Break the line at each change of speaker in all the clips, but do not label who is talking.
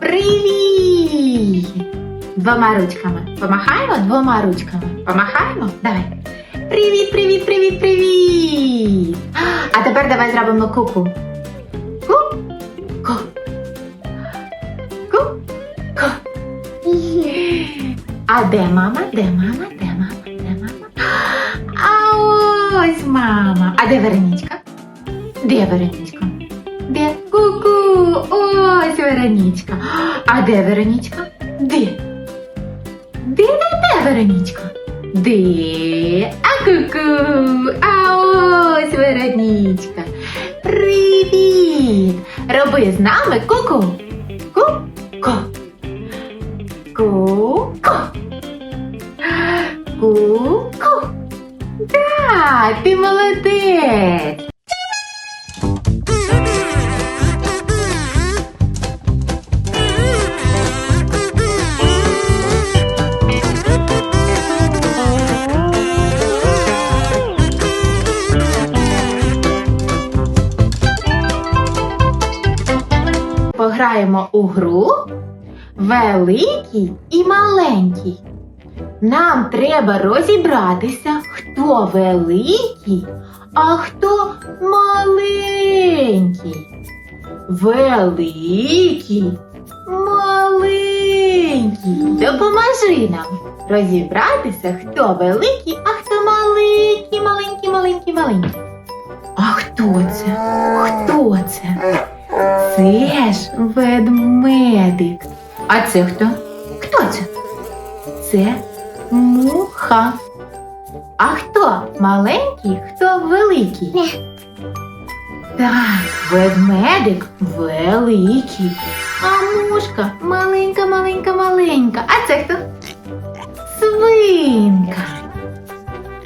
Привіт! Двома ручками. Помахаємо двома ручками. Помахаємо? Давай. Привіт, привіт, привіт, привіт! А тепер давай зробимо ку-ку. Ку. Ку. Ку. Ку. А де мама? Де мама? Де мама? Де мама? А ось мама. А де Веронічка? Де Веронічка? Веронічка. А де Веронічка? Де? Де, де, де Веронічка? Де? А ку-ку! А ось Веронічка. Привіт! Роби з нами ку-ку. Ку-ку. Ку-ку. Ку-ку. Так, ти молодець. Пограємо у гру великий і маленький. Нам треба розібратися, хто великий, а хто маленький. Великий, маленький. Допоможи нам розібратися, хто великий, а хто маленький, маленький, маленький, маленький. Ведмедик. А це хто? Хто це? Це муха. А хто маленький, хто великий? Так, ведмедик великий. А мушка маленька, маленька, маленька. А це хто? Свинка.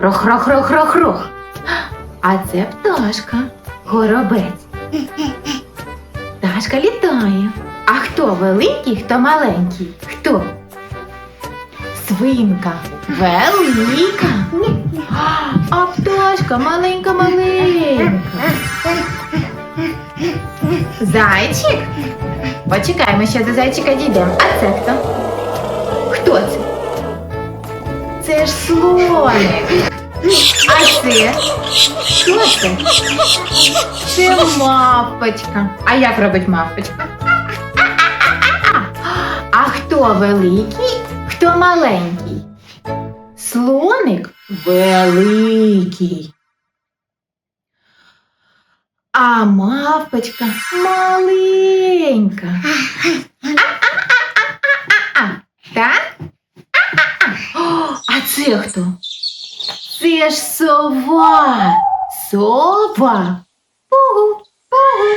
Рох-рох-рох-рох-рох. А це пташка, горобець. Пташка літає. А хто великий, хто маленький? Хто? Свинка велика. А пташка маленька маленька. Зайчик? Почекай, ми ще до зайчика дійдемо. А це хто? Хто це? Це ж слоник. А це? Хто це? Це мавпочка. А як робить мавпочка? А хто великий, хто маленький? Слоник великий. А мавпочка маленька. Так? А це хто? Це ж сова. Сова. Пугу, пугу.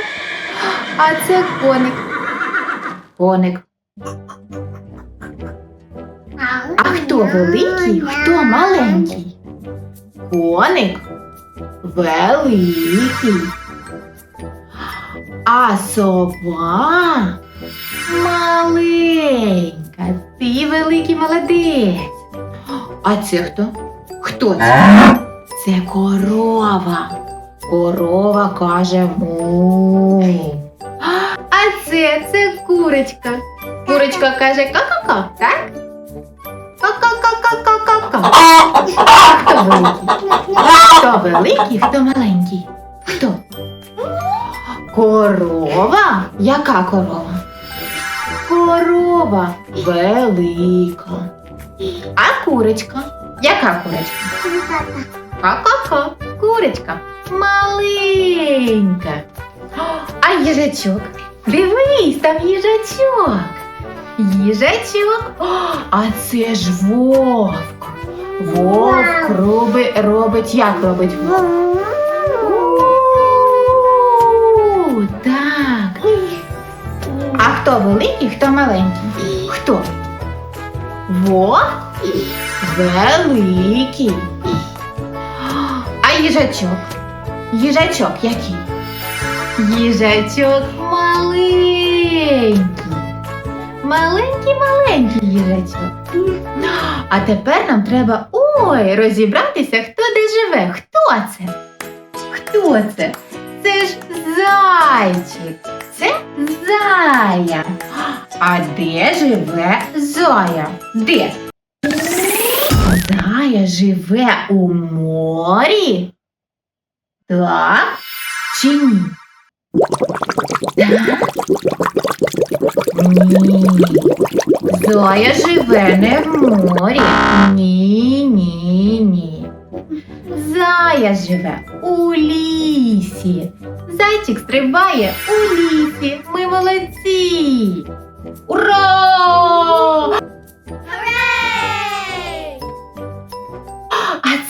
А це коник. Коник. А хто великий, хто маленький? Коник великий. А сова маленька. Ти великий молодець. А це хто? Хто це? Це корова. Корова каже му. А це це курочка. Курочка каже ка-ка-ка, так? Ка-ка-ка-ка-ка-ка. Хто великий? Хто великий, хто маленький? Хто? Корова? Яка корова? Корова велика. А курочка? Яка курочка? Ка-ка-ка. Курочка маленька. А їжачок? Дивись, там їжачок. Їжачок. А це ж вовк. Вовк робить, робить як робить вовк? У, Так. А хто великий, хто маленький? Хто? Вовк великий. А їжачок? Їжачок який? Їжачок маленький. Маленький маленький їжачок. А тепер нам треба ой розібратися, хто де живе. Хто це? Хто це? Це ж зайчик. Це зая. А де живе зая? Де? Зая живе у морі? Так чи ні? Зая живе не в морі. Ні, ні, ні. Зая живе у лісі. Зайчик стрибає у лісі. Ми молодці. Ура!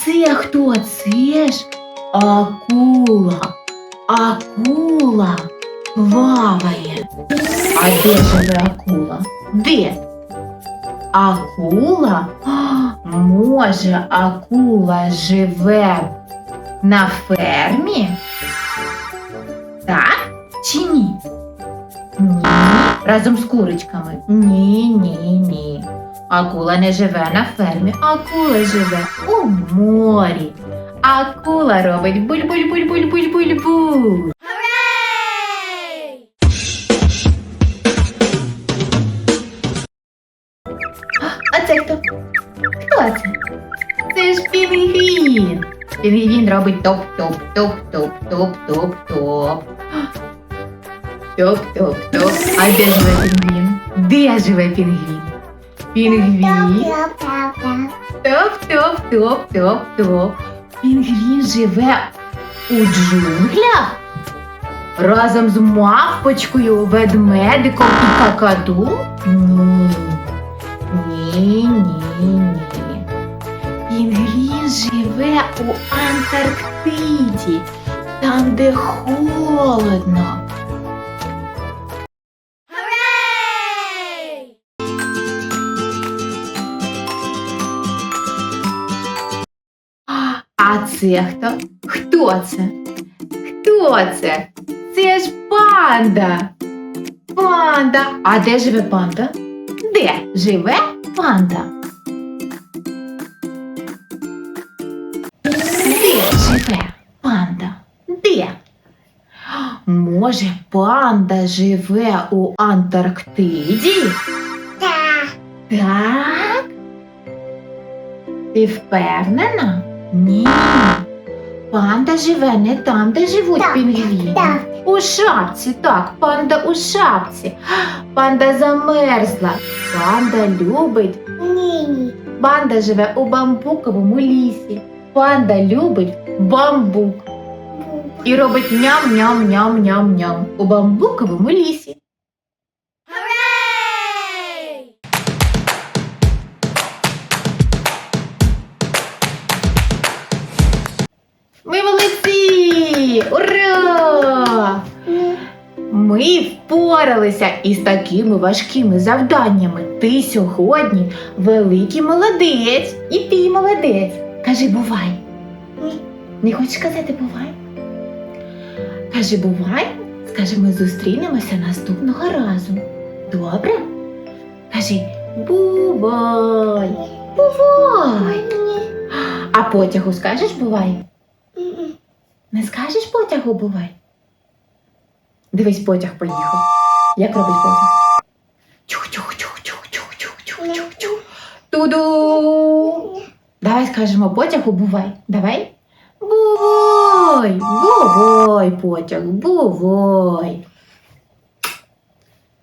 Це хто? Це ж акула. Акула плаває. А де живе акула? Де? Акула? А, Може, акула живе на фермі? Так чи ні? Ні. Разом з курочками. Ні, ні, ні. Акула не живе на фермі, акула живе у морі. Акула робить буль-буль-буль-буль-буль-буль-буль. А це хто? Хто це? Це ж пінгвін. Пінгвін робить топ-топ-топ-топ-топ-топ-топ. Топ-топ-топ. А де живе пінгвін? Де живе пінгвін? Пінгвін. Топ-топ-топ-топ-топ. Пінгвін живе у джунглях разом з мавпочкою, ведмедиком і какаду? Ні. Ні, ні, ні. Пінгвін живе у Антарктиді, там, де холодно. Це хто? Хто це? Хто це? Це ж панда. Панда. А де живе панда? Де живе панда? Де живе панда? Де? Може, панда живе у Антарктиді? Так? Ти впевнена? Ні. Панда живе не там, де живуть
Так,
пінгвіни.
так.
У шапці, так, панда у шапці. Панда замерзла. Панда любить.
Ні.
Панда живе у бамбуковому лісі. Панда любить бамбук і робить ням-ням-ням-ням-ням у бамбуковому лісі. Молодці! Ура! Ми впоралися із такими важкими завданнями. Ти сьогодні великий молодець. І ти молодець. Кажи, бувай.
Ні.
Не хочеш казати бувай? Кажи, бувай. Скажи, ми зустрінемося наступного разу. Добре? Кажи, бувай. Бувай. А потягу скажеш бувай? Не скажеш потягу бувай? Дивись, потяг поїхав. Як робить потяг? Чух-чух-чух-чух-чух-чух-чух-чух. Туду. Давай скажемо потягу бувай. Давай. Бувай, бувай, потяг, бувай.